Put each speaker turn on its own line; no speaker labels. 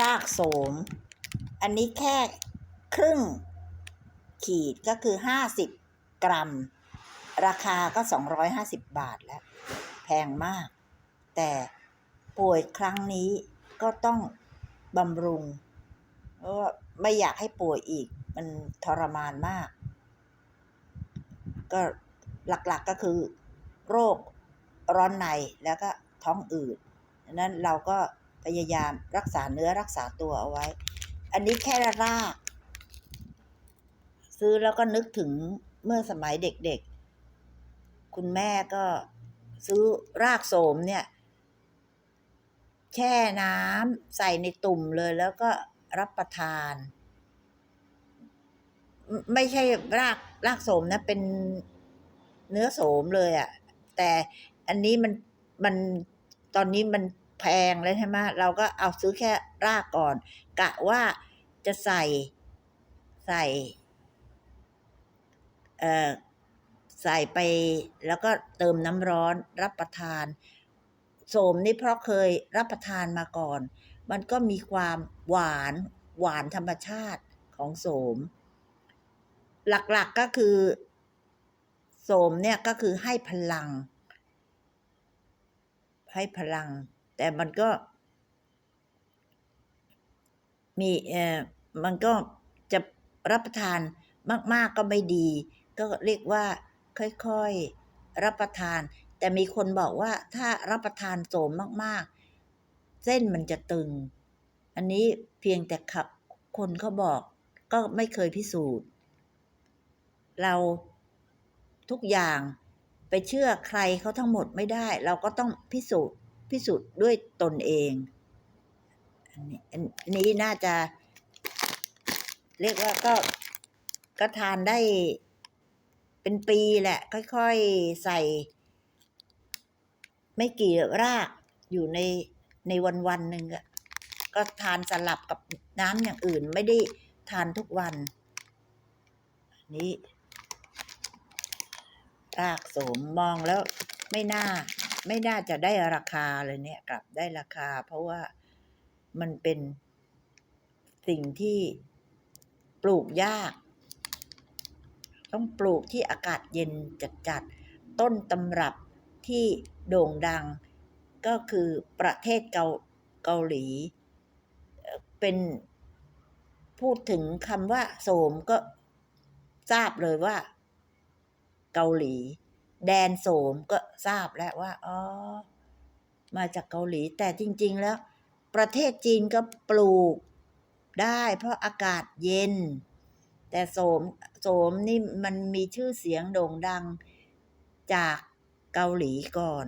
รากโสม อันนี้แค่ครึ่งขีดก็คือห้าสิบกรัม ราคาก็สองร้อยห้าสิบบาทแล้ว แพงมาก แต่ป่วยครั้งนี้ก็ต้องบำรุงเพราะว่าไม่อยากให้ป่วยอีก มันทรมานมาก ก็หลักๆก็คือ โรคร้อนในแล้วก็ท้องอืดดังนั้นเราก็ พยายามรักษาเนื้อรักษาตัวเอาไว้ อันนี้แค่ราก ซื้อแล้วก็นึกถึงเมื่อสมัยเด็กๆ คุณแม่ก็ซื้อรากโสมเนี่ย แช่น้ำใส่ในตุ่มเลยแล้วก็รับประทาน ไม่ใช่รากรากโสมนะ เป็นเนื้อโสมเลยอะ่ะ แต่อันนี้มันมันตอนนี้มัน แพงแล้วใช่ไหมเราก็เอาซื้อแค่รากก่อน กะว่าจะใส่ใส่เอ่อใส่ไปแล้วก็เติมน้ำร้อนรับประทานโสมนี่เพราะเคยรับประทานมาก่อน มันก็มีความหวานหวานธรรมชาติของโสม หลักๆก็คือโสมเนี่ยก็คือให้พลัง ให้พลัง แต่มันก็ มีเอ่อมันก็จะรับประทานมาก ๆก็ไม่ดี ก็เรียกว่าค่อยๆรับประทาน แต่มีคนบอกว่าถ้ารับประทานโสมมาก ๆ เส้นมันจะตึง อันนี้เพียงแต่ขับคนเขาบอก ก็ไม่เคยพิสูจน์ เราทุกอย่างไปเชื่อใครเขาทั้งหมดไม่ได้ เราก็ต้องพิสูจน์ พิสูจน์ด้วยตนเอง อันนี้น่าจะ เรียกว่าก็ก็ทานได้เป็นปีแหละ ค่อยๆใส่ ไม่กี่รากอยู่ในในวันวันๆหนึ่งอะก็ทานสลับกับน้ำอย่างอื่น ไม่ได้ทานทุกวันนี้รากโสมมองแล้วไม่น่า ไม่น่าจะได้ราคาเลยเนี่ย กลับได้ราคา เพราะว่ามันเป็นสิ่งที่ปลูกยาก ต้องปลูกที่อากาศเย็นจัดๆ ต้นตำรับที่โด่งดังก็คือประเทศเกาเกาหลีเอ่อเป็นพูดถึงคำว่าโสมก็ทราบเลยว่าเกาหลี แดนโสมก็ทราบแล้วว่าอ๋อมาจากเกาหลี แต่จริง ๆ แล้ว ประเทศจีนก็ปลูกได้เพราะอากาศเย็น แต่โสมโสมนี่มันมีชื่อเสียงโด่งดังจากเกาหลีก่อน